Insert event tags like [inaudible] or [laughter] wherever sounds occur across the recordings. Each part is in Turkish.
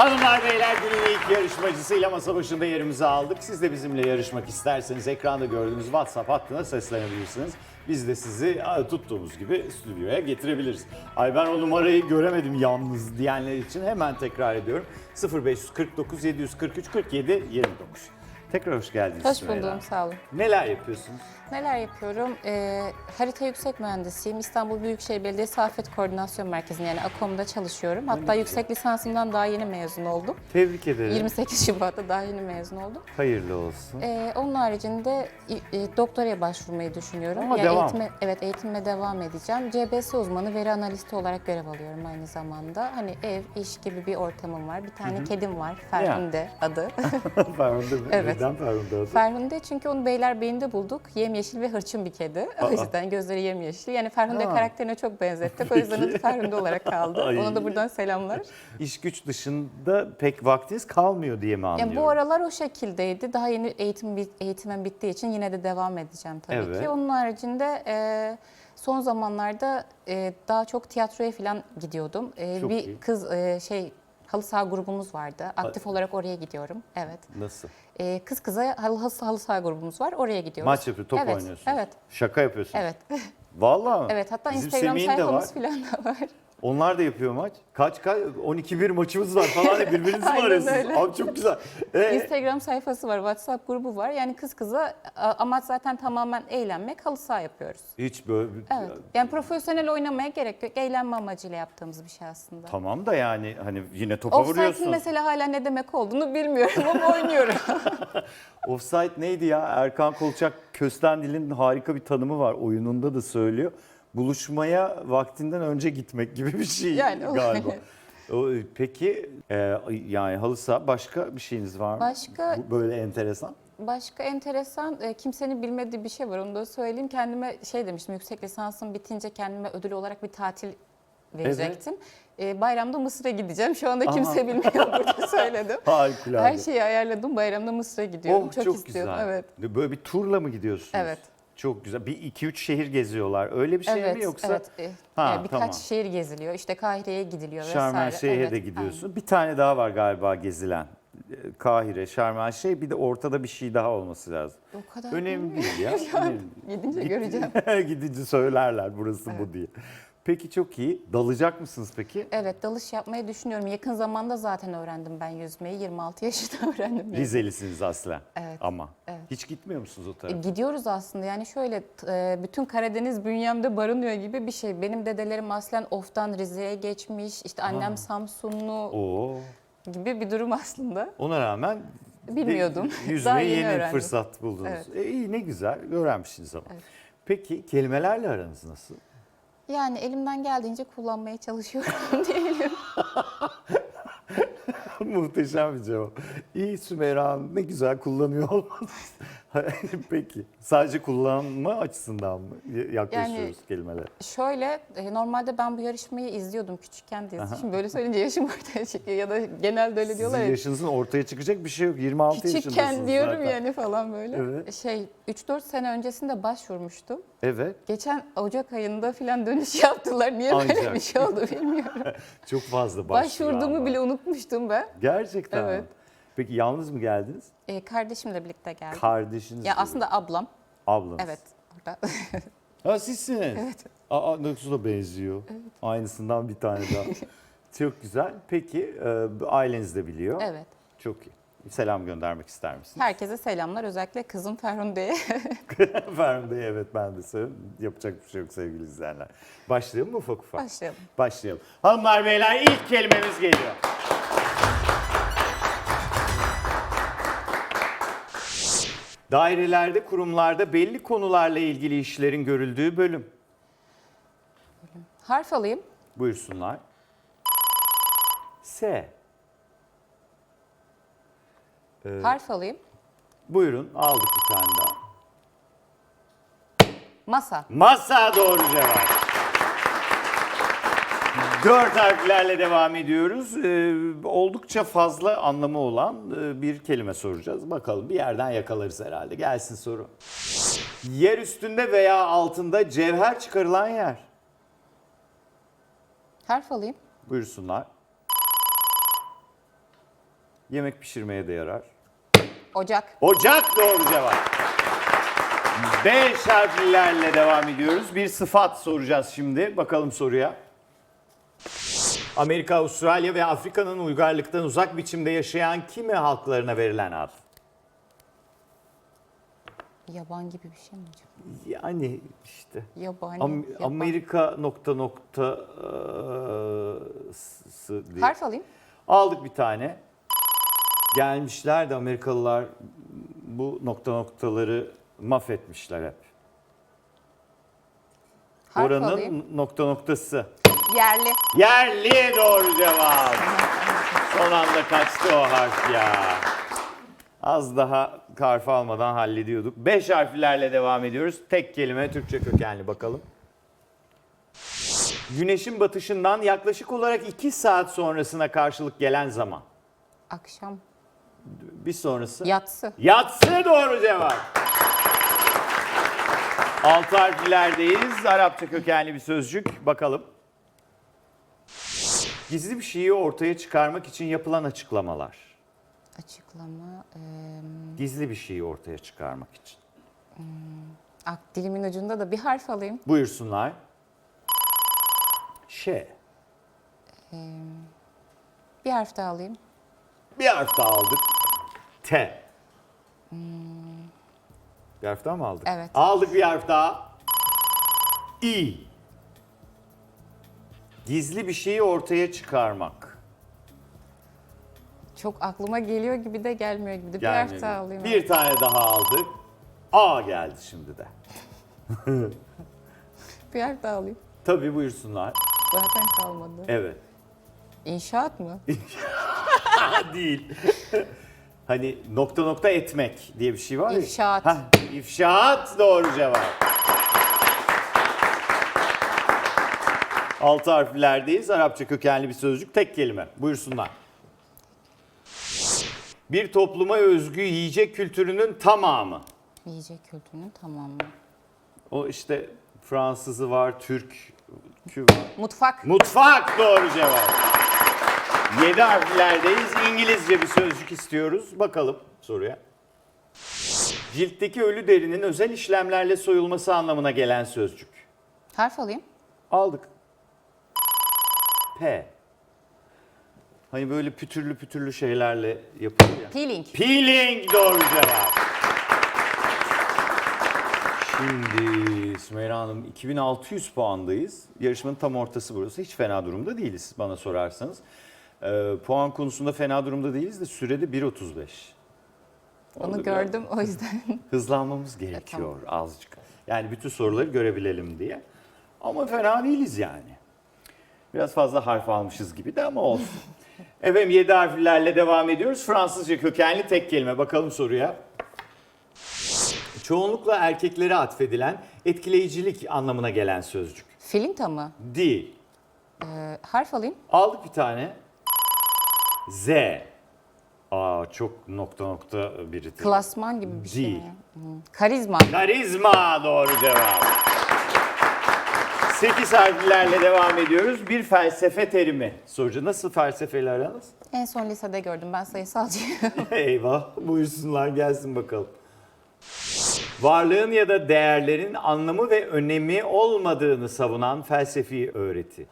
Hanımlar beyler günün ilk yarışmacısıyla masa başında yerimizi aldık. Siz de bizimle yarışmak isterseniz ekranda gördüğünüz WhatsApp hattına seslenebilirsiniz. Biz de sizi tuttuğumuz gibi stüdyoya getirebiliriz. Ay ben o numarayı göremedim yalnız diyenler için hemen tekrar ediyorum. 0549 743 47 29. Tekrar hoş geldiniz. Hoş Sümeyra. buldum, sağ olun. Neler yapıyorsunuz? Neler yapıyorum? Ee, harita yüksek mühendisiyim. İstanbul Büyükşehir Belediyesi Afet Koordinasyon Merkezi'nde yani AKOM'da çalışıyorum. Hatta yüksek lisansımdan daha yeni mezun oldum. Tebrik ederim. 28 Şubat'ta daha yeni mezun oldum. Hayırlı olsun. Ee, onun haricinde e, doktoraya başvurmayı düşünüyorum. Ama Yani devam. Eğitime, evet eğitime devam edeceğim. CBS uzmanı veri analisti olarak görev alıyorum aynı zamanda. Hani ev, iş gibi bir ortamım var. Bir tane kedim var. Ferhunde adı. [laughs] Ferhunde mi? [laughs] Evet. Neden Ferhunde adı? Ferhunde çünkü onu Beylerbeyi'nde bulduk. Yemyeşil ve hırçın bir kedi. O yüzden gözleri yemyeşil. Yani Ferhunde Ha. karakterine çok benzettik. O yüzden adı Ferhunde olarak kaldı. [laughs] Ay. Ona da buradan selamlar. İş güç dışında pek vaktiniz kalmıyor diye mi anlıyorum? Ya bu aralar o şekildeydi. Daha yeni eğitim eğitimim bittiği için yine de devam edeceğim tabii Evet. ki. Onun haricinde e, son zamanlarda e, daha çok tiyatroya falan gidiyordum. E, Çok bir iyi. kız e, şey halı saha grubumuz vardı. Aktif olarak oraya gidiyorum. Evet. Nasıl? E, kız kıza halı, halı saha grubumuz var. Oraya gidiyoruz. Maç yapıyor, top evet, oynuyorsunuz. Evet. Şaka yapıyorsunuz. Evet. [laughs] Vallahi mi? Evet hatta Bizim Instagram Semih'in de var. sayfamız falan da var. Onlar da yapıyor maç. Kaç kaç 12-1 maçımız var falan birbirinizi mi [laughs] arıyorsunuz? Abi çok güzel. Ee, Instagram sayfası var, WhatsApp grubu var. Yani kız kıza amaç zaten tamamen eğlenmek, halı saha yapıyoruz. hiç böyle Evet. Yani profesyonel oynamaya gerek yok. Eğlenme amacıyla yaptığımız bir şey aslında. Tamam da yani hani yine topa Offside'ın vuruyorsun. mesela hala ne demek olduğunu bilmiyorum ama oynuyorum. [laughs] [laughs] Offside neydi ya? Erkan Kolçak Köstendil'in harika bir tanımı var. Oyununda da söylüyor. Buluşmaya vaktinden önce gitmek gibi bir şey Yani o- galiba. [laughs] O, peki e, yani halı saha başka bir şeyiniz var mı? Başka- Bu- Böyle enteresan. Başka enteresan, e, kimsenin bilmediği bir şey var. Onu da söyleyeyim. Kendime şey demiştim, yüksek lisansım bitince kendime ödül olarak bir tatil verecektim. E, bayramda Mısır'a gideceğim. Şu anda kimse bilmiyor [laughs] burada söyledim. Harikulade. Her şeyi ayarladım. Bayramda Mısır'a gidiyorum. Oh, çok, güzel. Evet. Böyle bir turla mı gidiyorsunuz? Evet. Çok güzel. Bir iki üç şehir geziyorlar. Öyle bir şey evet, mi yoksa? evet. E, Ha, yani birkaç tamam. şehir geziliyor. İşte Kahire'ye gidiliyor Şarm El vesaire. Şeyh'e Evet, de gidiyorsun. Bir tane daha var galiba gezilen. Ee, Kahire, Şarm El Şeyh bir de ortada bir şey daha olması lazım. aynen. O kadar Önemli değil ya. [laughs] Gidince göreceğim. [laughs] Gidince söylerler burası bu diye. Peki çok iyi. Dalacak mısınız peki? Evet dalış yapmayı düşünüyorum. Yakın zamanda zaten öğrendim ben yüzmeyi. 26 yaşında [laughs] öğrendim. Rizelisiniz aslen. Evet, Ama. evet. Hiç gitmiyor musunuz o E, tarafa? Gidiyoruz aslında yani şöyle e, bütün Karadeniz bünyemde barınıyor gibi bir şey. Benim dedelerim aslen Of'tan Rize'ye geçmiş. İşte annem Samsunlu Oo. gibi bir durum aslında. Ona rağmen Bilmiyordum. de- [laughs] Daha yeni yeni öğrendim. fırsat buldunuz. Evet. E, iyi ne güzel. Öğrenmişsiniz ama. Peki kelimelerle aranız nasıl? Yani elimden geldiğince kullanmaya çalışıyorum [laughs] diyelim. [laughs] Muhteşem bir cevap. İyi Sümeyra Hanım ne güzel kullanıyor olmanız. [laughs] Peki sadece kullanma açısından mı yaklaşıyoruz Yani- kelimelere? Şöyle e, normalde ben bu yarışmayı izliyordum küçükken diye. Şimdi böyle söyleyince yaşım [laughs] ortaya çıkıyor ya da genelde öyle diyorlar Sizin ya. yaşınızın ortaya çıkacak bir şey yok. 26 yaşındasınız Küçükken diyorum zaten. yani falan böyle. Evet. Şey 3-4 sene öncesinde başvurmuştum. Evet. Geçen Ocak ayında falan dönüş [laughs] yaptılar. Niye böyle Ancak. bir şey oldu bilmiyorum. Çok fazla başvuran Başvurduğumu bile unutmuştum ben. Gerçekten? Evet. Peki yalnız mı geldiniz? Ee, kardeşimle birlikte geldim. Kardeşiniz ya mi? aslında ablam. Ablanız. Evet. Orada. [laughs] Ha sizsiniz. Evet. Aa nasıl da benziyor. Aynısından bir tane daha. [laughs] Çok güzel. Peki e, aileniz de biliyor. evet. Çok iyi. Selam göndermek ister misiniz? Herkese selamlar. Özellikle kızım Ferhunde'ye. De [laughs] evet ben de söylüyorum. Yapacak bir şey yok sevgili izleyenler. Başlayalım mı ufak ufak? Başlayalım. Başlayalım. Hanımlar beyler ilk kelimemiz geliyor. Dairelerde, kurumlarda belli konularla ilgili işlerin görüldüğü bölüm. Harf alayım. Buyursunlar. S. Harf alayım. Buyurun aldık bir tane daha. Masa. Masa doğru cevap. Dört harflerle devam ediyoruz. Ee, oldukça fazla anlamı olan e, bir kelime soracağız. Bakalım bir yerden yakalarız herhalde. Gelsin soru. Yer üstünde veya altında cevher çıkarılan yer. Harf alayım. Buyursunlar. Yemek pişirmeye de yarar. Ocak. Ocak doğru cevap. Beş harflilerle devam ediyoruz. Bir sıfat soracağız şimdi. Bakalım soruya. Amerika, Avustralya ve Afrika'nın uygarlıktan uzak biçimde yaşayan kimi halklarına verilen ad? Yaban gibi bir şey mi acaba? Yani işte Yabani. Am- yaban. Amerika nokta nokta eee, sı diye. Harf alayım. Aldık bir tane. Gelmişler de Amerikalılar bu nokta noktaları mahvetmişler hep. Harf Oranın alayım. nokta noktası. Yerli. Yerli doğru cevap. Son anda kaçtı o harf ya. Az daha harf almadan hallediyorduk. Beş harflerle devam ediyoruz. Tek kelime Türkçe kökenli bakalım. Güneşin batışından yaklaşık olarak 2 saat sonrasına karşılık gelen zaman. Akşam. Bir sonrası. Yatsı. Yatsı doğru cevap. Altı harflerdeyiz. Arapça kökenli bir sözcük. Bakalım. Gizli bir şeyi ortaya çıkarmak için yapılan açıklamalar. Açıklama. eee, Gizli bir şeyi ortaya çıkarmak için. ak, dilimin ucunda da bir harf alayım. Buyursunlar. Ş. Bir harf daha alayım. Bir harf daha aldık. T. Bir harf daha mı aldık? Evet. Aldık bir harf daha. İ. Gizli bir şeyi ortaya çıkarmak. Çok aklıma geliyor gibi de gelmiyor gibi de. Bir harf daha alayım. Bir tane daha aldık. A geldi şimdi de. [laughs] Bir harf daha alayım. Tabii buyursunlar. Zaten kalmadı. Evet. İnşaat mı? [laughs] Değil. hani nokta nokta etmek diye bir şey var ya. İfşaat. Hah, ifşaat doğru cevap. Altı harflerdeyiz. Arapça kökenli bir sözcük. Tek kelime. Buyursunlar. Bir topluma özgü yiyecek kültürünün tamamı. Yiyecek kültürünün tamamı. O işte Fransızı var, Türk, Kü var. Mutfak. Mutfak doğru cevap. Yedi harflerdeyiz. İngilizce bir sözcük istiyoruz. Bakalım soruya. Ciltteki ölü derinin özel işlemlerle soyulması anlamına gelen sözcük. Harf alayım. Aldık. P. Hani böyle pütürlü pütürlü şeylerle yapılıyor ya. Peeling. Peeling doğru cevap. Şimdi Sümeyra Hanım 2600 puandayız. Yarışmanın tam ortası burası. Hiç fena durumda değiliz bana sorarsanız. Ee, puan konusunda fena durumda değiliz de sürede 1.35. Onu Orada gördüm o yüzden. [laughs] Hızlanmamız gerekiyor azıcık. Yani bütün soruları görebilelim diye. Ama fena değiliz yani. Biraz fazla harf almışız gibi de ama olsun. [laughs] Efendim 7 harflerle devam ediyoruz. Fransızca kökenli tek kelime. Bakalım soruya. Çoğunlukla erkeklere atfedilen etkileyicilik anlamına gelen sözcük. Filinta mı? Değil. Ee, harf alayım. Aldık bir tane. Z. Aa çok nokta nokta biri. Klasman gibi bir şey Değil. mi? Hı. Karizma. Karizma doğru cevap. 8 harflerle devam ediyoruz. Bir felsefe terimi. Sorucu nasıl felsefeyle aranız? En son lisede gördüm. Ben sayısalcıyım. [laughs] Eyvah buyursunlar gelsin bakalım. Varlığın ya da değerlerin anlamı ve önemi olmadığını savunan felsefi öğreti.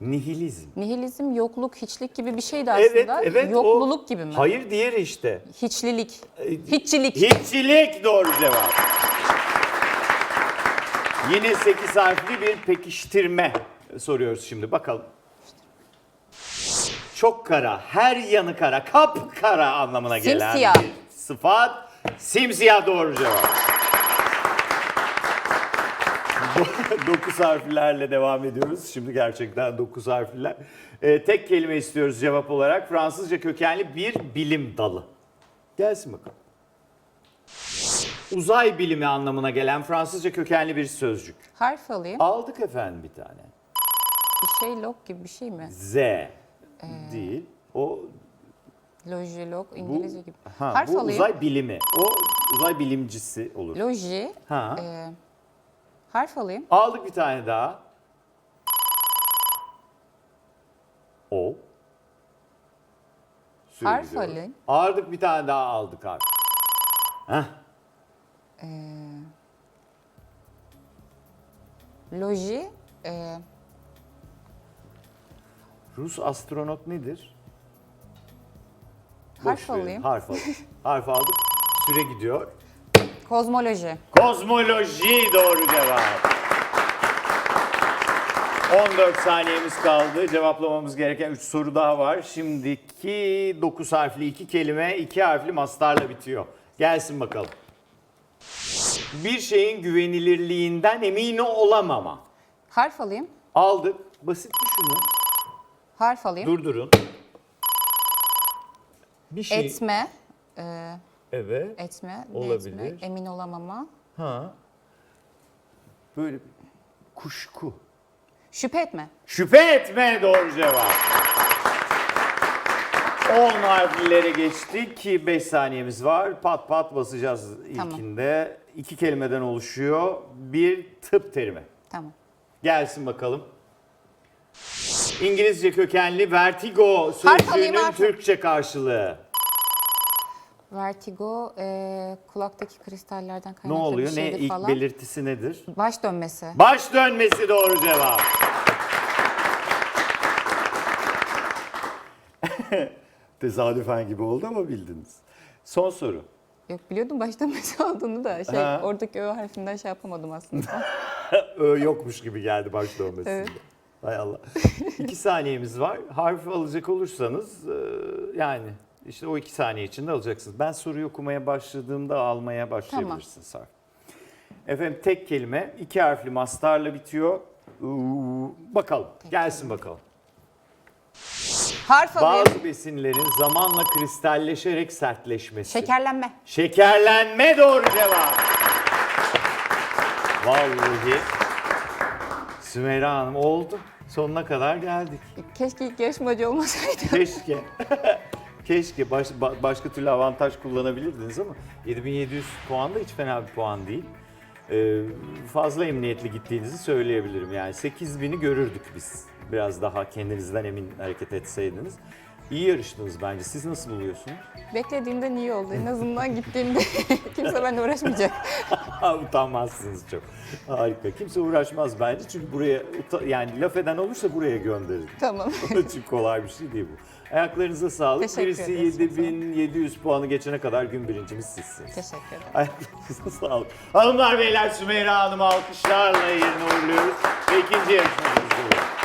Nihilizm. Nihilizm, yokluk, hiçlik gibi bir şeydi Evet, aslında. evet. o- Yokluluk gibi mi? Hayır diğeri işte. Hiçlilik. Hiççilik. Hiççilik doğru cevap. Yine 8 harfli bir pekiştirme soruyoruz şimdi bakalım. Çok kara, her yanı kara, kapkara anlamına gelen Simsiyah. bir sıfat. Simsiyah doğru cevap. 9 [laughs] harflerle devam ediyoruz. Şimdi gerçekten 9 harfler. Ee, tek kelime istiyoruz cevap olarak. Fransızca kökenli bir bilim dalı. Gelsin bakalım. Uzay bilimi anlamına gelen Fransızca kökenli bir sözcük. Harf alayım. Aldık efendim bir tane. Bir şey log gibi bir şey mi? Z değil. O Loji, log, İngilizce gibi. ha, Harf bu alayım. uzay bilimi. O uzay bilimcisi olur. Loji. Ha. e, harf alayım. Aldık bir tane daha. O. Harf alayım. Ağırdık bir tane daha aldık harf. Heh. Loji. e, Rus astronot nedir? Harf verin, alayım. Harf alalım. [laughs] harf aldık. Süre gidiyor. kozmoloji. Kozmoloji doğru cevap. 14 saniyemiz kaldı. Cevaplamamız gereken 3 soru daha var. Şimdiki 9 harfli iki kelime, 2 harfli mastarla bitiyor. Gelsin bakalım. Bir şeyin güvenilirliğinden emin olamama. Harf alayım. Aldık. Basit düşünün. Harf alayım. Durdurun. Bir şey. Etme. e, Evet. etme. ne Olabilir. etme? Emin olamama. Ha. Böyle bir kuşku. Şüphe etme. Şüphe etme doğru cevap. 10 harflilere geçtik ki 5 saniyemiz var. Pat pat basacağız Tamam. ilkinde. İki kelimeden oluşuyor. Bir tıp terimi. Tamam. Gelsin bakalım. İngilizce kökenli vertigo alayım, sözcüğünün harf. Türkçe karşılığı. Vertigo, e, kulaktaki kristallerden Ne kaynaklı oluyor? bir Ne şeydir ilk falan. belirtisi nedir? Baş dönmesi. Baş dönmesi doğru cevap. [laughs] Tesadüfen gibi oldu ama bildiniz. Son soru. Yok biliyordum baş dönmesi [laughs] olduğunu da şey Ha. oradaki ö harfinden şey yapamadım aslında. [laughs] Ö yokmuş gibi geldi baş dönmesinde. Evet. Hay Allah. İki saniyemiz var. Harf alacak olursanız e, yani işte o iki saniye içinde alacaksınız. Ben soruyu okumaya başladığımda almaya başlayabilirsiniz harf. Efendim tek kelime iki harfli mastarla bitiyor. Uuu, Bakalım gelsin bakalım. Harf alayım. Bazı besinlerin zamanla kristalleşerek sertleşmesi. Şekerlenme. Şekerlenme doğru cevap. Vallahi Sümeyra Hanım oldu. Sonuna kadar geldik. Keşke ilk yarışmacı olmasaydı. Keşke. [laughs] Keşke baş- ba- başka türlü avantaj kullanabilirdiniz ama 7700 puan da hiç fena bir puan değil. Ee, fazla emniyetli gittiğinizi söyleyebilirim. Yani 8000'i görürdük biz. Biraz daha kendinizden emin hareket etseydiniz. İyi yarıştınız bence. Siz nasıl buluyorsunuz? Beklediğimden iyi oldu. En azından gittiğimde [laughs] kimse benimle uğraşmayacak. [laughs] Utanmazsınız çok. Harika. Kimse uğraşmaz bence çünkü buraya yani laf eden olursa buraya gönderin. tamam. [laughs] çünkü kolay bir şey değil bu. Ayaklarınıza sağlık. Teşekkür Birisi ederiz, çok sağ olun. 7700 puanı geçene kadar gün birincimiz sizsiniz. Teşekkür ederim. Ayaklarınıza sağlık. Hanımlar beyler Sümeyra Hanım'ı alkışlarla yerine uğurluyoruz. Ve ikinci yarışmacımız buyurun.